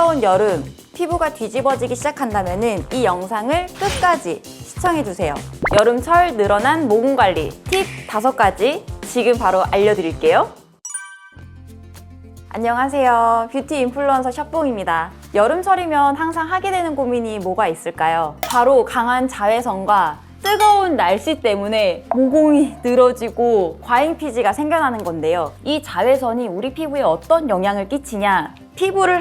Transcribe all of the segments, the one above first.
뜨거운 여름 피부가 뒤집어지기 시작한다면 이 영상을 끝까지 시청해주세요. 여름철 늘어난 모공 관리 팁 5가지 지금 바로 알려드릴게요. 안녕하세요. 뷰티 인플루언서 샵봉입니다. 여름철이면 항상 하게 되는 고민이 뭐가 있을까요? 바로 강한 자외선과 뜨거운 날씨 때문에 모공이 늘어지고 과잉 피지가 생겨나는 건데요. 이 자외선이 우리 피부에 어떤 영향을 끼치냐? 피부를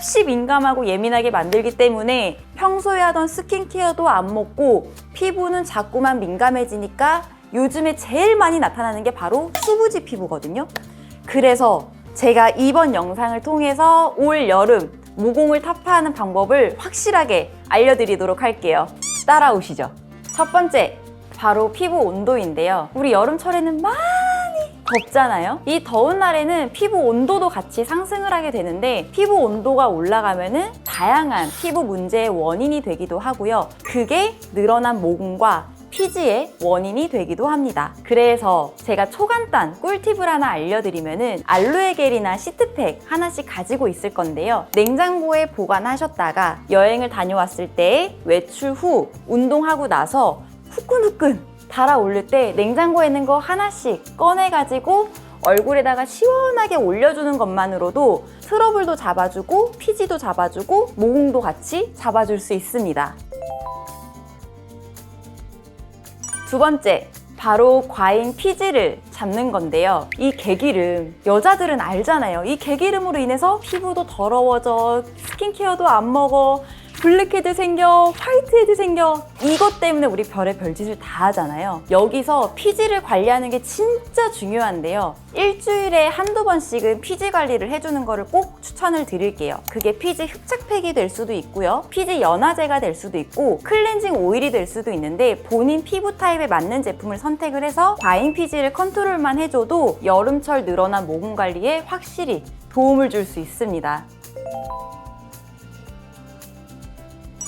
한없이 민감하고 예민하게 만들기 때문에 평소에 하던 스킨케어도 안 먹고 피부는 자꾸만 민감해지니까 요즘에 제일 많이 나타나는 게 바로 수부지 피부거든요. 그래서 제가 이번 영상을 통해서 올 여름 모공을 타파하는 방법을 확실하게 알려드리도록 할게요. 따라오시죠. 첫 번째, 바로 피부 온도인데요. 우리 여름철에는 많이 덥잖아요. 이 더운 날에는 피부 온도도 같이 상승을 하게 되는데 피부 온도가 올라가면은 다양한 피부 문제의 원인이 되기도 하고요. 그게 늘어난 모공과 피지의 원인이 되기도 합니다. 그래서 제가 초간단 꿀팁을 하나 알려드리면은 알로에 겔이나 시트팩 하나씩 가지고 있을 건데요. 냉장고에 보관하셨다가 여행을 다녀왔을 때 외출 후 운동하고 나서 후끈후끈 달아 올릴 때 냉장고에 있는 거 하나씩 꺼내가지고 얼굴에다가 시원하게 올려주는 것만으로도 트러블도 잡아주고 피지도 잡아주고 모공도 같이 잡아줄 수 있습니다. 두 번째, 바로 과잉 피지를 잡는 건데요. 이 개기름, 여자들은 알잖아요. 이 개기름으로 인해서 피부도 더러워져, 스킨케어도 안 먹어, 블랙헤드 생겨, 화이트헤드 생겨. 이것 때문에 우리 별의 별짓을 다 하잖아요. 여기서 피지를 관리하는 게 진짜 중요한데요. 일주일에 한두 번씩은 피지 관리를 해주는 거를 꼭 추천을 드릴게요. 그게 피지 흡착팩이 될 수도 있고요. 피지 연화제가 될 수도 있고 클렌징 오일이 될 수도 있는데 본인 피부 타입에 맞는 제품을 선택을 해서 과잉 피지를 컨트롤만 해줘도 여름철 늘어난 모공 관리에 확실히 도움을 줄 수 있습니다.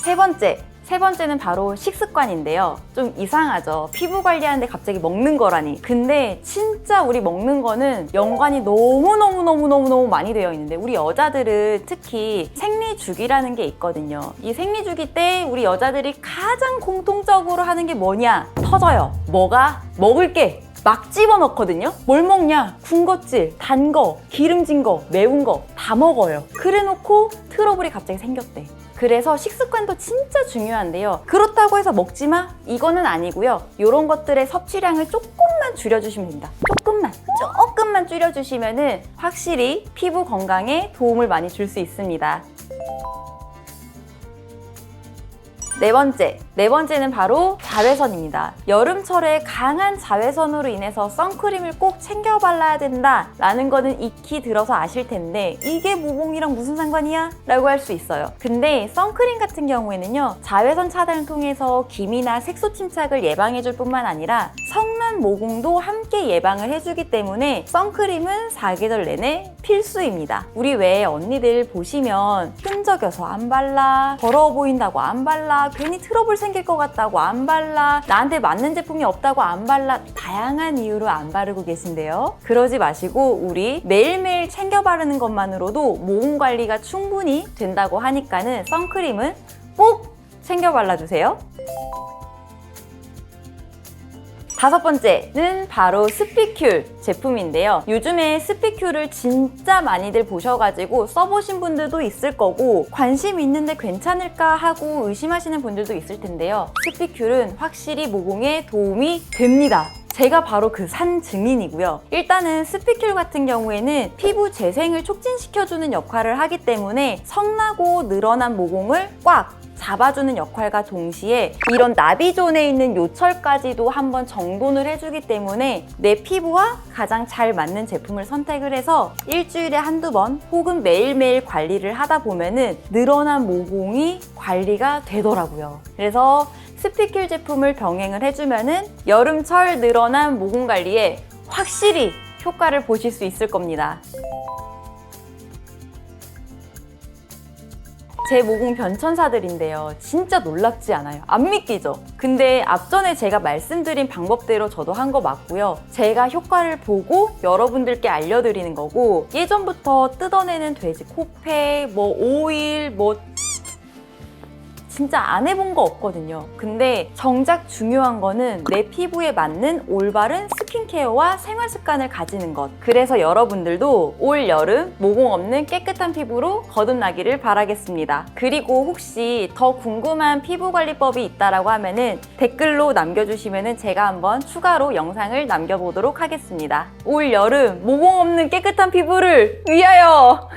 세 번째. 세 번째는 바로 식습관인데요. 좀 이상하죠. 피부 관리하는데 갑자기 먹는 거라니. 근데 진짜 우리 먹는 거는 연관이 너무너무너무너무너무 많이 되어 있는데 우리 여자들은 특히 생리주기라는 게 있거든요. 이 생리주기 때 우리 여자들이 가장 공통적으로 하는 게 뭐냐? 터져요. 뭐가? 먹을 게 막 집어넣거든요. 뭘 먹냐? 군것질, 단 거, 기름진 거, 매운 거 다 먹어요. 그래놓고 트러블이 갑자기 생겼대. 그래서 식습관도 진짜 중요한데요. 그렇다고 해서 먹지 마? 이거는 아니고요. 이런 것들의 섭취량을 조금만 줄여주시면 됩니다. 조금만, 조금만 줄여주시면은 확실히 피부 건강에 도움을 많이 줄 수 있습니다. 네 번째. 네 번째는 바로 자외선입니다. 여름철에 강한 자외선으로 인해서 선크림을 꼭 챙겨 발라야 된다 라는 거는 익히 들어서 아실 텐데 이게 모공이랑 무슨 상관이야? 라고 할 수 있어요. 근데 선크림 같은 경우에는요 자외선 차단을 통해서 기미나 색소 침착을 예방해 줄 뿐만 아니라 성 난 모공도 함께 예방을 해주기 때문에 선크림은 사계절 내내 필수입니다. 우리 외에 언니들 보시면 끈적여서 안 발라, 더러워 보인다고 안 발라, 괜히 트러블 생길 것 같다고 안 발라, 나한테 맞는 제품이 없다고 안 발라, 다양한 이유로 안 바르고 계신데요. 그러지 마시고 우리 매일매일 챙겨 바르는 것만으로도 모공 관리가 충분히 된다고 하니까는 선크림은 꼭 챙겨 발라주세요. 다섯 번째는 바로 스피큘 제품인데요. 요즘에 스피큘을 진짜 많이들 보셔가지고 써보신 분들도 있을 거고 관심 있는데 괜찮을까 하고 의심하시는 분들도 있을 텐데요. 스피큘은 확실히 모공에 도움이 됩니다. 제가 바로 그 산 증인이고요. 일단은 스피큘 같은 경우에는 피부 재생을 촉진시켜주는 역할을 하기 때문에 성나고 늘어난 모공을 꽉 잡아주는 역할과 동시에 이런 나비존에 있는 요철까지도 한번 정돈을 해주기 때문에 내 피부와 가장 잘 맞는 제품을 선택을 해서 일주일에 한두 번 혹은 매일매일 관리를 하다 보면은 늘어난 모공이 관리가 되더라고요. 그래서 스피큘 제품을 병행을 해주면은 여름철 늘어난 모공 관리에 확실히 효과를 보실 수 있을 겁니다. 제 모공 변천사들인데요. 진짜 놀랍지 않아요? 안 믿기죠? 근데 앞전에 제가 말씀드린 방법대로 저도 한 거 맞고요. 제가 효과를 보고 여러분들께 알려드리는 거고 예전부터 뜯어내는 돼지 코팩, 뭐 오일, 뭐 진짜 안 해본 거 없거든요. 근데 정작 중요한 거는 내 피부에 맞는 올바른 스킨케어와 생활 습관을 가지는 것. 그래서 여러분들도 올 여름 모공 없는 깨끗한 피부로 거듭나기를 바라겠습니다. 그리고 혹시 더 궁금한 피부 관리법이 있다라고 하면은 댓글로 남겨주시면은 제가 한번 추가로 영상을 남겨보도록 하겠습니다. 올 여름 모공 없는 깨끗한 피부를 위하여!